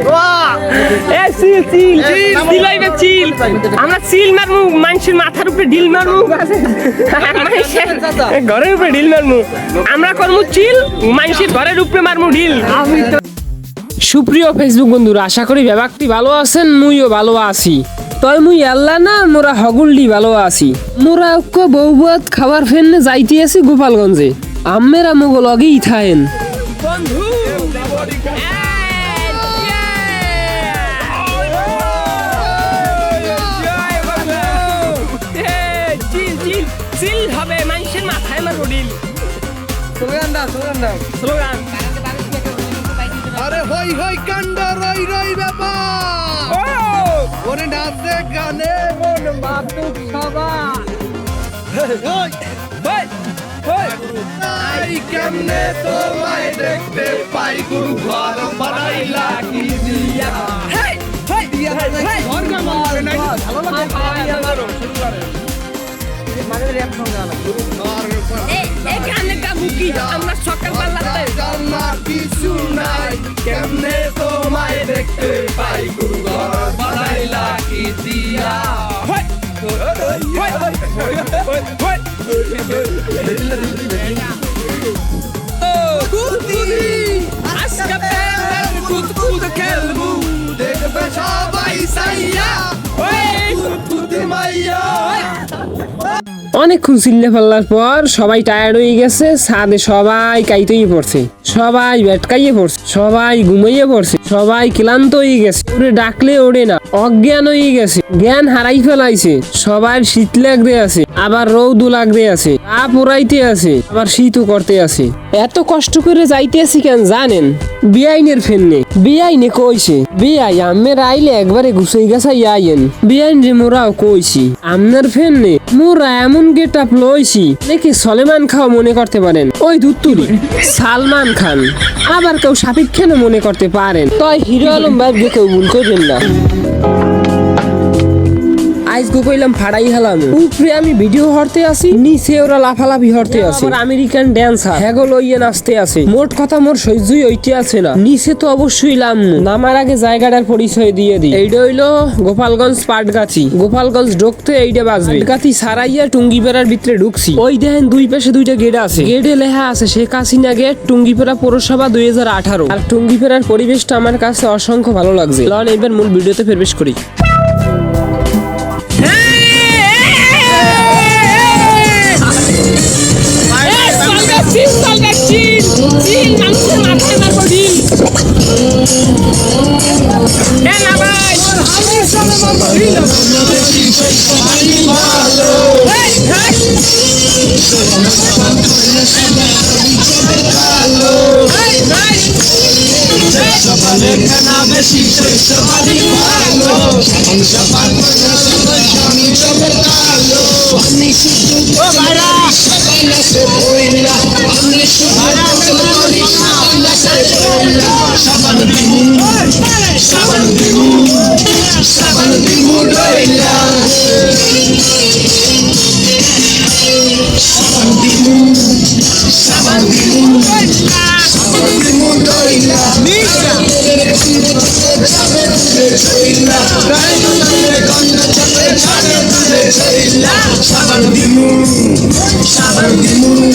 এ চিল চিল। চিলাইবে চিল আমরা চিল মারমু মানুষের মাথার উপরে ঢিল মারমু। ঘরের উপরে ঢিল মারমু। আমরা করমু চিল মানুষের ঘরের উপরে মারমু ঢিল। সুপ্রিয় ফেসবুক বন্ধুরা আশা করি ব্যাপারটি ভালো আছেন মুইও ভালো আছি। তই মুই আল্লাহ না মোরা হগুলডি ভালো আছি। মোরা অক্ক বউবাত খাবার ফেননে যাইতে আছি গোপালগঞ্জে। আম্মেরা মোগল লগেই থাকেন বন্ধু স্লোগান আরে হই হই কাণ্ড রই রই ব্যাপার। ওরে নাচে গানে মন মাতুক সবার। আই কেমনে তোমায় দেখতে পাই গুরু ঘর বানাইলা কি দিয়া। হেই হেই দিয়া হেই ঘর গামার কি? আমরা সকালবেলাতে জানা কিছু নাই কেমনে তোমায় দেখতে পাই ঘর বানাইলা কি দিয়া। আজকে পেলের কুত কুত দেখবে সবাই সাইয়া। অনেকক্ষণ চিল্লে ফেললার পর সবাই টায়ার্ড হয়ে গেছে, ছাদে সবাই কাইতেই পড়ছে, সবাই বেটকাইয়ে পড়ছে, সবাই ঘুমাইয়ে পড়ছে। সবাই ক্লান্ত হয়ে গেছে। ওরে ডাকলে ওড়ে না অজ্ঞান হয়ে গেছে। জ্ঞান হারাই ফেলাইছে সবার শীত লাগতে আছে আবার রৌদু লাগতে আছে পা পোড়াইতে আছে আবার শীতও করতে আছে। এত কষ্ট করে যাইতে আছি কেন জানেন? বিআইনের ফেননে। বিআইনে কইছে বিআই আমের আইলে একবারে ঘুষাই গেছাই আইয়েন। বিআইন রে মোরাও কইছি আমনের ফেননে মোরা এমন গেট আপ লইছি দেখি সলেমান খাও মনে করতে পারেন। ওই দুত্তুরি সালমান খান। আবার কেউ সাপিক খানও মনে করতে পারেন। তয় হিরো আলম ভাবকে কেউ ভুল করবেন না। আইস গো কইলাম ফাড়াই হালাম। উপরে আমি ভিডিও হরতে আসি নিচে ওরা লাফালাফি হরতে আছে। আমেরিকান ড্যান্সার হ্যাগো লইয়ে নাচতে আছে। মোট কথা মোর সহ্যই হইতে আছে না। নিচে তো অবশ্যই লাম। নামার আগে জায়গাটার পরিচয় দিয়ে দিই। এইটা হইল গোপালগঞ্জ পাটগাছি। গোপালগঞ্জ ঢুকতে এইটা বাজবে। গাছি সারাইয়া টুঙ্গিপাড়ার ভিতরে ঢুকছি। ওই দেখেন দুই পাশে দুইটা গেট আছে। গেটে লেখা আছে শেখ হাসিনা গেট টুঙ্গিপাড়া পৌরসভা দুই হাজার আঠারো। আর টুঙ্গিপাড়ার পরিবেশটা আমার কাছে অসংখ্য ভালো লাগছে। লন এবার মূল ভিডিওতে প্রবেশ করি। বেশি সবাই ভালো সবার সবাই আমি সবাই ভালো আমি শুধু সবাই সবাই সবাই আমি সবাই Sabandimun, Sabandimun, Sabandimun doyla. Mira, Sabandimun, Sabandimun, Sabandimun.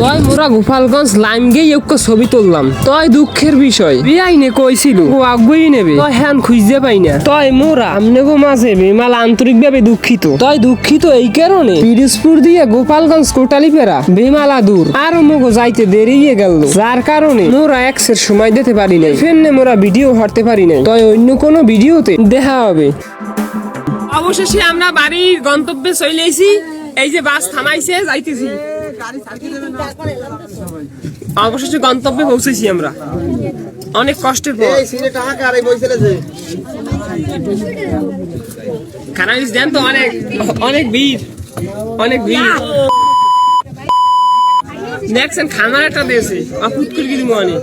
তয় মোরা গোপালগঞ্জ লাইম গিয়ে একটা ছবি তুললাম। তয় দুঃখের বিষয়। বিয়াই নে কইছিল ও আগুই নেবে। তয় হ্যান খুঁজতে পাই না। তয় মোরা আমনেগো মাঝে বেমাল আন্তরিক ভাবে দুঃখিত। তয় দুঃখিত এই কারণে পিরোজপুর দিয়ে গোপালগঞ্জ কোটালি পেরা বেমালা দূর আর মগো যাইতে দেরিয়ে গেল যার কারণে মোরা এক্সের সময় দিতে পারি নাই। ফেননে মোরা ভিডিও হারতে পারি নাই। তয় অন্য কোনো ভিডিওতে দেখা হবে অবশেষে আমরা বাড়ির গন্তব্যে চলে এসি এই যে বাস থামাইছে, যাইতেছি। অবশেষে গন্তব্যে পৌঁছেছি আমরা। অনেক কষ্টের পর খানাইস দেন তো অনেক। অনেক ভিড়। অনেক ভিড়। দেখছেন খানার একটা দিয়েছে। অপুত করে কিন্তু অনেক